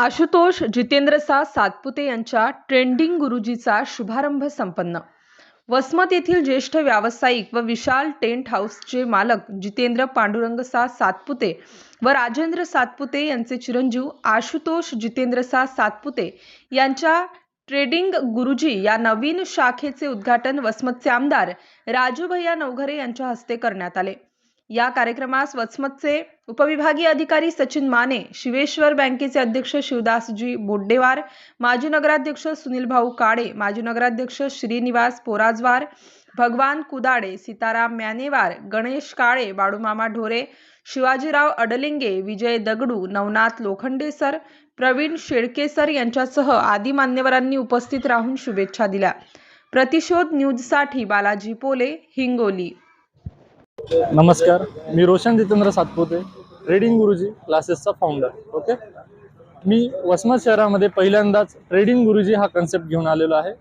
आशुतोष जितेंद्रसा सातपुते यांच्या ट्रेंडिंग गुरुजीचा शुभारंभ संपन्न. वसमत येथील ज्येष्ठ व्यावसायिक व विशाल टेंट हाऊसचे मालक जितेंद्र पांडुरंगसा सातपुते व राजेंद्र सातपुते यांचे चिरंजीव आशुतोष जितेंद्रसा सातपुते यांच्या ट्रेडिंग गुरुजी या नवीन शाखेचे उद्घाटन वसमतचे आमदार राजूभैया नवघरे यांच्या हस्ते करण्यात आले. या कार्यक्रमास वसमतचे उपविभागीय अधिकारी सचिन माने शिवेश्वर बँकेचे अध्यक्ष शिवदासजी बोड्डेवार माजी नगराध्यक्ष सुनील भाऊ काळे माजी नगराध्यक्ष श्रीनिवास पोराजवार भगवान कुदाडे सीताराम म्यानेवार गणेश काळे बाळूमामा ढोरे शिवाजीराव अडलिंगे विजय दगडू नवनाथ लोखंडेसर प्रवीण शेळकेसर यांच्यासह आदी मान्यवरांनी उपस्थित राहून शुभेच्छा दिल्या. प्रतिशोध न्यूजसाठी बालाजी पोले हिंगोली. नमस्कार मी रोशन जितेंद्र सातपुते ट्रेडिंग गुरुजी क्लासेसचा फाउंडर ओके मी वसमत शहरामध्ये पहिल्यांदाच ट्रेडिंग गुरुजी हा कन्सेप्ट घेऊन आलेलो आहे.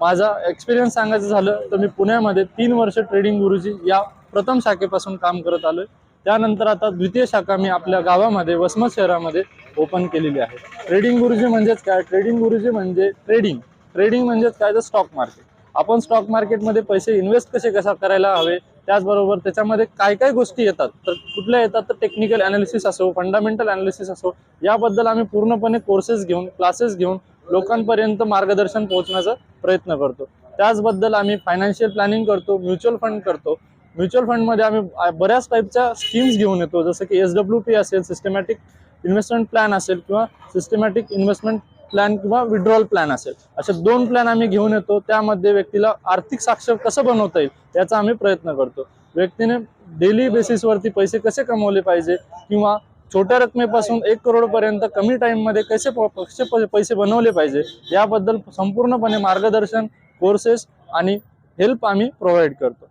माझा एक्सपिरियन्स सांगायचं झालं तर मी पुण्यामध्ये तीन वर्ष ट्रेडिंग गुरुजी या प्रथम शाखेपासून काम करत आलो त्यानंतर आता द्वितीय शाखा मी आपल्या गावामध्ये वसमत शहरामध्ये ओपन केलेली आहे. ट्रेडिंग गुरुजी म्हणजेच काय? ट्रेडिंग गुरुजी म्हणजे ट्रेडिंग ट्रेडिंग म्हणजेच काय? तर स्टॉक मार्केट आपण स्टॉक मार्केटमध्ये पैसे इन्व्हेस्ट कसे कसा करायला हवे? त्याचबरोबर त्याच्यामध्ये काय काय गोष्टी येतात तर कुठल्या येतात तर टेक्निकल अनालिसिस असो फंडामेंटल अनालिसिस असो याबद्दल आम्ही पूर्णपणे कोर्सेस घेऊन क्लासेस घेऊन लोकांपर्यंत मार्गदर्शन पोहोचण्याचा प्रयत्न करतो. त्याचबद्दल आम्ही फायनान्शियल प्लॅनिंग करतो म्युच्युअल फंड करतो. म्युच्युअल फंडमध्ये आम्ही बऱ्याच टाईपच्या स्कीम्स घेऊन येतो जसं की एस डब्ल्यू पी असेल सिस्टमॅटिक इन्व्हेस्टमेंट प्लॅन असेल किंवा सिस्टमॅटिक इन्व्हेस्टमेंट प्लॅन किंवा विड्रॉल प्लॅन असेल. असे दोन प्लॅन आम्ही घेऊन येतो. त्यामध्ये व्यक्तीला आर्थिक साक्षर कसं बनवता येईल याचा आम्ही प्रयत्न करतो. व्यक्तीने डेली बेसिसवरती पैसे कसे कमवले पाहिजे किंवा छोट्या रकमेपासून एक करोडपर्यंत कमी टाईममध्ये कसे प- कसे प- पैसे बनवले पाहिजे याबद्दल संपूर्णपणे मार्गदर्शन कोर्सेस आणि हेल्प आम्ही प्रोव्हाइड करतो.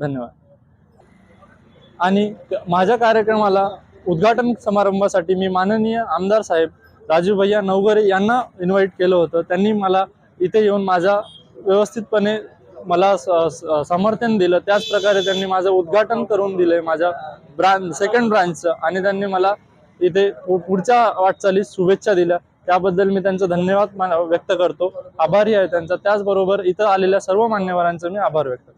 धन्यवाद. आणि माझ्या कार्यक्रमाला उद्घाटन समारंभासाठी मी माननीय आमदार साहेब राजू भैया नवगरे यांना इन्व्हाइट केलं होतं. त्यांनी मला इथे येऊन माझा व्यवस्थितपणे मला स- स- समर्थन दिलं. त्याच प्रकारे त्यांनी माझं उद्घाटन करून दिलंय माझ्या ब्रांच सेकंड ब्रांचचं आणि त्यांनी मला इथे पुढच्या वाटचालीस शुभेच्छा दिल्या. त्याबद्दल मी त्यांचा धन्यवाद मान- व्यक्त करतो. आभारी आहे त्यांचा. त्याचबरोबर इथं आलेल्या सर्व मान्यवरांचं मी आभार व्यक्त करतो.